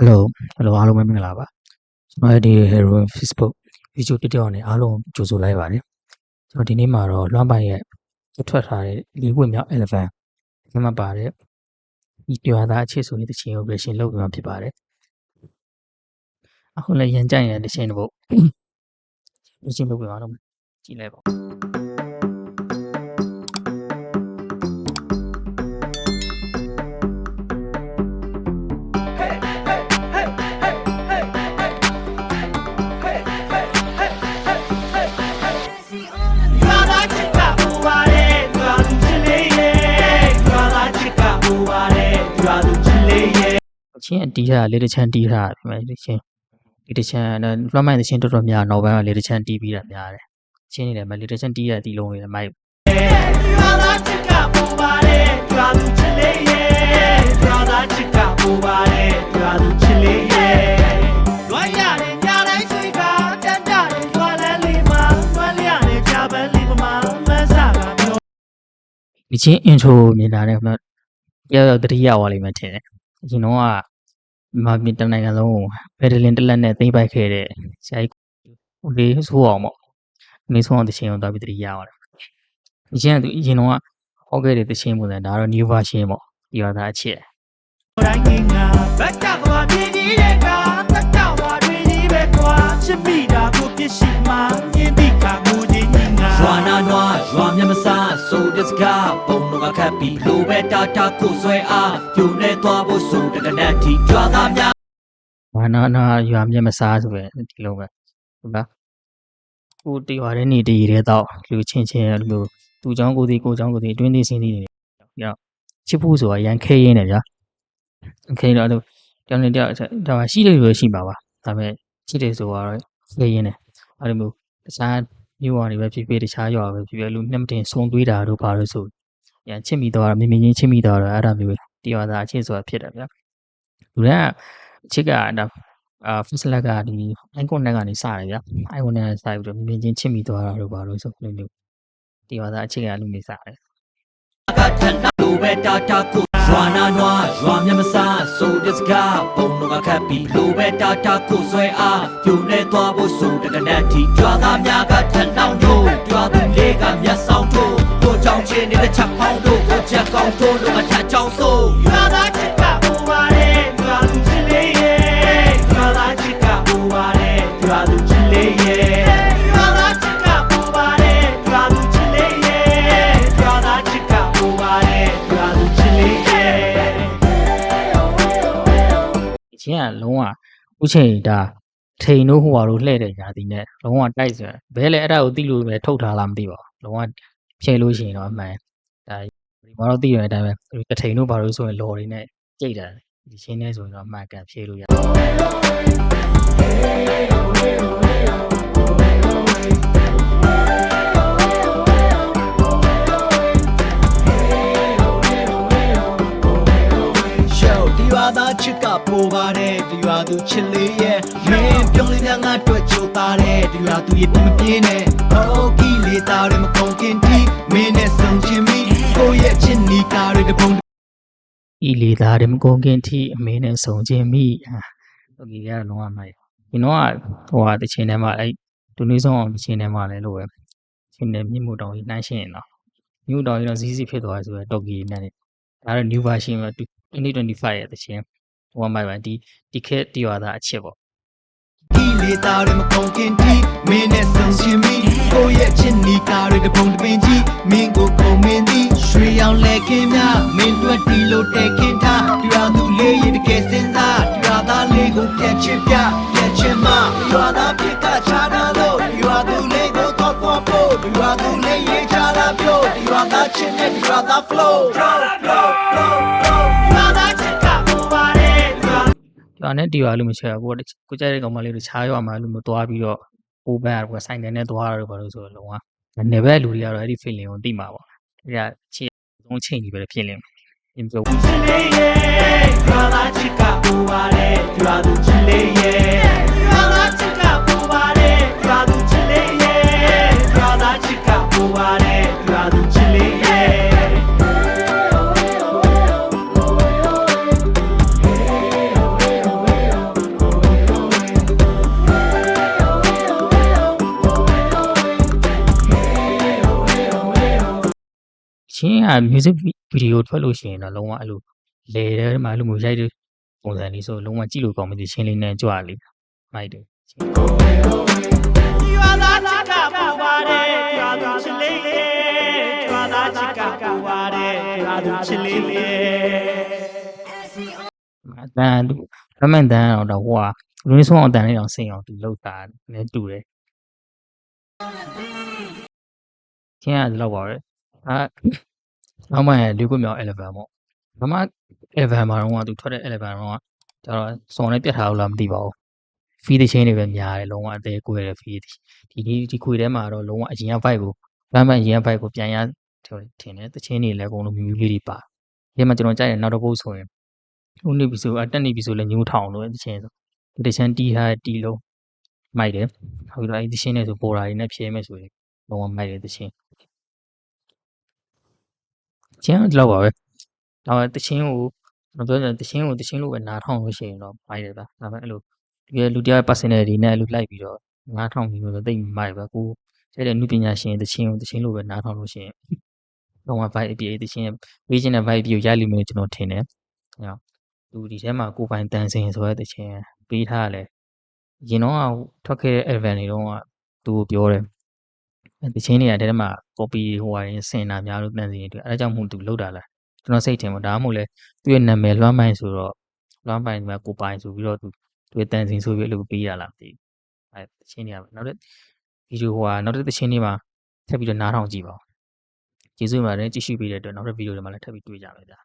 Hello Hello အားလုံးပဲမင်္ဂလာပါကျွန်တော်ရဲ့ဒီ Hero Facebook video tutorial နဲ့အားလုံးကြိုဆိုလိုက်ပါတယ်ကျွန်တော်ဒီနေ့မှာတော့လွှမ်းပိုင်ရဲ့ထွက်ထားတဲ့လေးဝက်မြောက် elephant ဒီမှာပါတဲ့ဒီတွာသားအခြေဆိုတဲ့တခြင်းကို version လုပ်ပြီးမှဖြစ်ပါတယ်အခုလည်းရန်ကြိုင်ရဲ့တခြင်းတစ်ပုတ် version လုပ်ပြီးမှတော့ကြည့်လိုက်ပါ ချင်းအတီးထားလေးတစ်ချမ်းတီးထားပြီမယ်ဒီချင်းဒီတစ်ချမ်းလွှမ်းမိုင်တစ်ချင်းတော်တော်များနောက်ပိုင်းကလေးတစ်ချမ်းတီးပြီးတာများတယ်ချင်းနေတယ်မလေးတစ်ချမ်းတီးရတဲ့ဒီလုံးလေးမိုက်ရွာသားချစ်ကပူပါတယ်ရွာသူချစ်လေးရဲ့ရွာသားချစ်ကပူပါတယ်ရွာသူချစ်လေးရဲ့ရွာရတယ်ညတိုင်းဆွေကတန်းကြတယ်ရွာလန်းလေးမှာရွာလျရတယ်ဂျာပန်လေးမှာမဆာကမျိုးဒီချင်း intro မြင်တာနဲ့ခမရောက်ရောက်တတိယဝါလိမ့်မယ်ထင်တယ်အရင်တော့က မြန်မာပြည်တနိုင်ငံလုံးကိုဘယ်ဒလင်တလက်နဲ့သိမ့်ပိုက်ခဲ့တဲ့ဆရာကြီးဦးလေးဆိုးအောင်ပေါ့နေဆိုးအောင်တချင်းကိုသွားပြီးတတိယဝါတယ်ဒီချင်းကသူအရင်တော့ကဟောခဲ့တဲ့တချင်းပုံစံဒါကတော့ new version ပေါ့ဒီပါသားအချက်တိုင်းငင်ငါဘက်ကသွားပြင်းကြီးတဲ့ကတက်တော့ဝါတွေကြီးပဲကွာချစ်မိတာကိုပြစ်ရှိမှမြင်ပြီးခါငိုခြင်းငင်ငါရွာနာနွားရွာမျက်မစားဆိုတဲ့စကားပုံတော့ကခတ်ပြီးလိုပဲ တာတာကိုဆွဲအားပြိုနေသွားဖို့ဆိုတဲ့ကနက်တီရွာသားများ ဘာနာနာရွာမျက်မစားဆိုပဲဒီလိုပဲဟုတ်လားကိုတရွာတဲ့နေတည်ရဲတော့လူချင်းချင်းအဲ့လိုမျိုးသူเจ้าကိုယ်ဒီကိုเจ้าကိုယ်ဒီတွင်းသိစင်းသိနေရောချစ်ဖို့ဆိုတာရန်ခဲရင်းတယ်ဗျာခဲတော့အဲ့တောင်းနေတောက်ဒါမှရှိတယ်လို့ရှိပါပါဒါပေမဲ့ရှိတယ်ဆိုတော့ခဲရင်းတယ်အဲ့လိုမျိုးတခြားမျိုးဝါတွေပဲဖြစ်ဖြစ်တခြားရွာပဲဖြစ်ဖြစ်လူမျက်မတင်စုံသွေးတာတို့ဘာလို့ဆို ရန်ချစ်မိတော့မြင်မြင်ချင်းချစ်မိတော့အဲ့ဒါမျိုးတရွာသားအချစ်ဆိုတာဖြစ်တယ်ဗျာလူကအချစ်ကဒါအာ first leg ကဒီ icon နဲ့ကနေစတယ်ဗျာ icon နဲ့စပြီးတော့မြင်မြင်ချင်းချစ်မိသွားတာတို့ဘာလို့ဆိုလိုမျိုးတရွာသားအချစ်ကလူနေစတယ်ကထန်လိုပဲတာတာကိုရွာနာနွားရွာမျက်မစားဆိုတဲ့စကားပုံတော့ကခတ်ပြီးလိုပဲတာတာကိုဆွဲအားပြိုနေသွားဖို့ဆိုတဲ့ကနက်တီရွာသားများကထန်တော ကိုချက်ကောင်းတို့တို့ကထချောင်းဆိုရွာသားချစ်ကပူပါတယ်ရွာသူချစ်လေးရဲ့ရွာသားချစ်ကပူပါတယ်ရွာသူချစ်လေးရဲ့ရွာသားချစ်ကပူပါတယ်ရွာသူချစ်လေးရဲ့ရွာသားချစ်ကပူပါတယ်ရွာသူချစ်လေးရဲ့ဒီချင်းကလုံးဝဥချိန်ဒါထိန်တို့ဟိုဟာတို့လှဲ့တဲ့ညာတီနဲ့လုံးဝတိုက်ဆိုဘဲလေအဲ့ဒါကိုတိလို့ပဲထုတ်ထားလားမသိပါဘူးလုံးဝဖြဲလို့ရှိရင်တော့အမှန်ဒါ ဒီမှာတော့သိရတဲ့အတိုင်းပဲတထိန်တို့ဘာလို့ဆိုရင်လော်တွေနဲ့ကြိတ်တာဒီချင်းနဲ့ဆိုရင်တော့အမှန်ကန်ဖြဲလို့ရရှော သားချစ်ကပိုပါတယ်ဒီရွာသူချစ်လေးရဲ့မင်းပြုံးလေးများငါတွေ့ချိုသားတယ်ဒီရွာသူရဲ့ပြမပြင်းနဲ့ဟောကီလေးသားတွေမကုန်ခင်တီမင်းနဲ့ဆုံချင်းမီကိုယ့်ရဲ့ချစ်နီကားတွေတပုံဤလေသားတယ်မကုန်ခင်ထိအမင်းနဲ့ဆုံခြင်းမိဟာဟုတ်ကြီးကတော့လုံးဝမိုက်ဒီတော့ကဟိုဟာတချင်းထဲမှာအဲ့ဒုနေဆောင်အောင်တချင်းထဲမှာလည်းလို့ပဲချင်းနဲ့မြင့်မို့တောင်ကြီးနှိုင်းရှင်းရင်တော့မြင့်တောင်ကြီးတော့ဇီးစီဖြစ်သွားဆိုတော့တော်ကြီးနဲ့ဒါတော့ new version ပဲ 2025ရဲ့တချင်းဟိုမှာပါဒီဒီခက်တီဝါသားအချစ်ပေါ့ကီလေးသားတွေမကုန်ခင်တီမင်းနဲ့ဆုံချင်းမီကိုယ့်ရဲ့ချစ်နီကားတွေတပုံတပင်ကြီးမင်းကိုကုန်မင်းသည်ရွှေရောင်လဲခင်းများမင်းတို့တီလို့တဲခင်းထားဒီရွာသူလေးရဲ့တကယ်စင်စားဒီရွာသားလေးကိုပြန်ချစ်ပြပြန်ချစ်မဒီရွာသားပြစ်ကချာနာလို့ဒီရွာသူလေးကိုတော့ပေါ်ဖို့ဒီရွာသူလေးရေးချလာပြောဒီရွာသားချစ်နဲ့ဒီရွာသား flow flow flow flow ဒီဟာနဲ့တီဝါလို့မချင်ဘူးကိုကိုကြိုက်တဲ့ကောင်မလေးတို့ခြားရွာမှာလို့မသွားပြီးတော့ပိုးပန်းကဆိုင်တယ်နဲ့သွားရတယ်ဘာလို့ဆိုတော့လုံးဝနေဘက်လူတွေကတော့အဲ့ဒီ feeling ကိုသိမှာပေါ့အဲ့ဒါချစ်သုံးချိန်ကြီးပဲဖြစ်နေတယ်ပြင်ပြောချစ်လေးရဲ့ရွာသားချစ်ကပူပါတယ်ရွာသူချစ်လေးရဲ့ရွာသားချစ် ချင်းက music video ထွက်လို့ရှိရင်တော့လုံးဝအဲ့လိုလေထဲမှာအဲ့လိုမျိုးရိုက်တဲ့ပုံစံလေးဆိုလုံးဝကြည့်လို့ကောင်းမယ်ဒီချင်းလေးနဲ့ကြွလေမိုက်တယ်ချင်းရွာသားချစ်ကပူပါတယ်ရွာသူချစ်လေးရဲ့ရွာသားချစ်ကပူပါတယ်ရွာသူချစ်လေးရဲ့အတန်သူရမန်တန်တော့တော့ဟိုကလူရင်းဆုံးအောင်တန်လေးတောင်စိတ်အောင်သူလောက်တာလည်းတူတယ်ချင်းကဒီလောက်ပါပဲအာ နောက်မှလေးခုမြောက် eleven ပေါ့ဘာမှ eleven မှာတော့သူထွက်တဲ့ eleven တော့ကျတော့စုံနဲ့ပြတ်ထားလို့လားမသိပါဘူးဖီးတဲ့ချင်းတွေပဲများတယ်လုံးဝအသေးကိုရတဲ့ဖီးဒီဒီဒီခွေထဲမှာတော့လုံးဝအရင်က vibe ကိုဗမ်းဗမ်းအရင်က vibe ကိုပြန်ရထင်တယ်တချင်းတွေလည်းအကုန်လုံးမြူမြူလေးတွေပါဒီမှာကျွန်တော်ကြိုက်တယ်နောက်တစ်ပုတ်ဆိုရင်ဦးနေပြီဆိုအတက်နေပြီဆိုလည်းညိုးထောင်လို့တချင်းဆိုဒီတချင်းတီးထားတဲ့တီးလုံးမိုက်တယ်နောက်ပြီးတော့အဲ့ဒီတချင်းတွေဆိုပေါ်တာတွေနဲ့ဖြဲမယ်ဆိုရင်လုံးဝမိုက်တယ်တချင်း ချင်းတော့ပါပဲတော့တချင်းကိုကျွန်တော်ပြောတယ်တချင်းကိုတချင်းလို့ပဲနားထောင်လို့ရှိရင်တော့မိုက်တယ်ဗျဒါပေမဲ့အဲ့လိုတကယ်လူတရား personality နဲ့လူလိုက်ပြီးတော့နားထောင်ပြီးတော့တိတ်မိုက်ပဲကိုကျတဲ့နုပညာရှင်တချင်းကိုတချင်းလိုပဲနားထောင်လို့ရှိရင်တော့ vibe အပြည့်တချင်းပေးခြင်းတဲ့ vibe ပြည့်ကိုရလိမ့်မယ်ကျွန်တော်ထင်တယ်။အဲတော့သူဒီထဲမှာကိုပိုင်တန်စင်ဆိုတဲ့တချင်းပေးထားတယ်။ရင်တော့ထွက်ခဲ့တဲ့ event တွေတော့သူကိုပြောတယ်။တချင်းတွေကတဲထဲမှာ copy ဟိုဟာရင်စင်တာများလို့တန်စင်တွေအဲဒါကြောင့်မို့သူလောက်တာလားကျွန်တော်စိတ်ထင်ပါဒါမှမဟုတ်လဲသူ့ရဲ့နာမည်လွှမ်းမိုင်းဆိုတော့လွှမ်းမိုင်းမှာကိုပိုင်ဆိုပြီးတော့သူသူတန်စင်ဆိုပြီးအဲ့လိုပေးရလားမသိဘူးအဲတချင်းတွေကနောက်တစ်ဗီဒီယိုဟိုဟာနောက်တစ်တချင်းတွေမှာထပ်ပြီးတော့နားထောင်ကြည့်ပါဦးကျေးဇူးပါတယ်ကြည့်ရှုပေးတဲ့အတွက်နောက်တစ်ဗီဒီယိုတွေမှာလည်းထပ်ပြီးတွေ့ကြမယ်ဗျာ